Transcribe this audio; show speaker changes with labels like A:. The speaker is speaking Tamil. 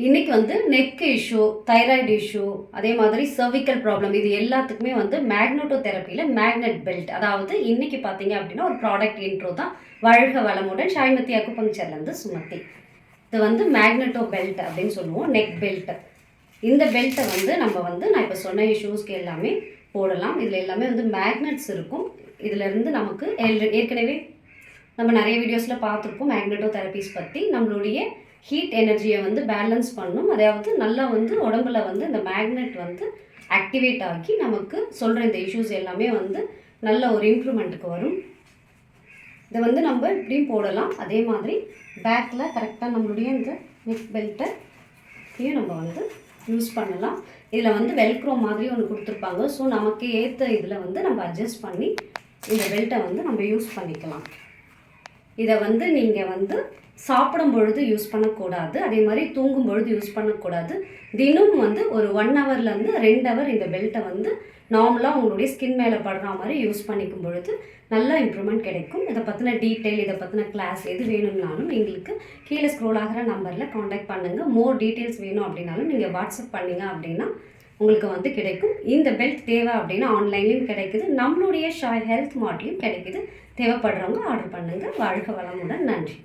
A: இன்னைக்கு வந்து நெக் இஷ்யூ தைராய்டு இஷ்யூ அதே மாதிரி சர்விக்கல் ப்ராப்ளம் இது எல்லாத்துக்குமே வந்து மேக்னோட்டோ தெரப்பியில் மேக்னெட் பெல்ட் அதாவது இன்னைக்கு பார்த்தீங்க அப்படின்னா ஒரு ப்ராடக்ட் இன்ட்ரோ தான். வழக வளமுடன் ஷாய்மத்தி அக்குபங்சர்லேருந்து சுமத்தி. இது வந்து மேக்னெட்டோ பெல்ட் அப்படின்னு சொல்லுவோம் நெக் பெல்ட் இந்த பெல்ட்டை வந்து நம்ம வந்து நான் இப்போ சொன்ன இஷ்யூஸ்க்கு எல்லாமே போடலாம். இதில் எல்லாமே வந்து மேக்னெட்ஸ் இருக்கும். இதுலேருந்து நமக்கு ஏல்- ஏற்கனவே நம்ம நிறைய வீடியோஸில் பார்த்துருப்போம் மேக்னெட்டோ தெரப்பிஸ் பற்றி நம்மளுடைய ஹீட் எனர்ஜியை வந்து பேலன்ஸ் பண்ணும். அதாவது நல்லா வந்து உடம்புல வந்து இந்த மேக்னெட் வந்து ஆக்டிவேட் ஆக்கி நமக்கு சொல்கிற இந்த இஷ்யூஸ் எல்லாமே வந்து நல்ல ஒரு இம்ப்ரூவ்மெண்ட்டுக்கு வரும். இதை வந்து நம்ம இப்படியும் போடலாம். அதே மாதிரி பேக்கில் கரெக்டாக நம்மளுடைய இந்த நெக் பெல்ட்டை நம்ம வந்து யூஸ் பண்ணலாம். இதில் வந்து வெல்க்ரோ மாதிரி ஒன்று கொடுத்துருப்பாங்க. ஸோ நமக்கு ஏற்ற இதில் வந்து நம்ம அட்ஜஸ்ட் பண்ணி இந்த பெல்ட்டை வந்து நம்ம யூஸ் பண்ணிக்கலாம். இதை வந்து நீங்கள் வந்து சாப்பிடும் பொழுது யூஸ் பண்ணக்கூடாது. அதே மாதிரி தூங்கும் பொழுது யூஸ் பண்ணக்கூடாது. தினம் வந்து ஒரு ஒன் ஹவர்லேருந்து ரெண்டு ஹவர் இந்த பெல்ட்டை வந்து நார்மலாக உங்களுடைய ஸ்கின் மேலே படுற மாதிரி யூஸ் பண்ணிக்கும் பொழுது நல்ல இம்ப்ரூவ்மெண்ட் கிடைக்கும். இதை பற்றின டீட்டெயில் இதை பற்றின கிளாஸ் எது வேணும்னாலும் எங்களுக்கு கீழே ஸ்க்ரோல் ஆகிற நம்பரில் காண்டாக்ட் பண்ணுங்கள் மோர் டீட்டெயில்ஸ் வேணும் அப்படின்னாலும் நீங்கள் வாட்ஸ்அப் பண்ணிங்க அப்படின்னா உங்களுக்கு வந்து கிடைக்கும். இந்த பெல்ட் தேவை அப்படின்னா ஆன்லைன்லேயும் கிடைக்குது. நம்மளுடைய ஷாய் ஹெல்த் மார்ட்லேயும் கிடைக்குது. தேவைப்படுறவங்க ஆர்டர் பண்ணுங்கள் வாழ்க வளமுடன். நன்றி.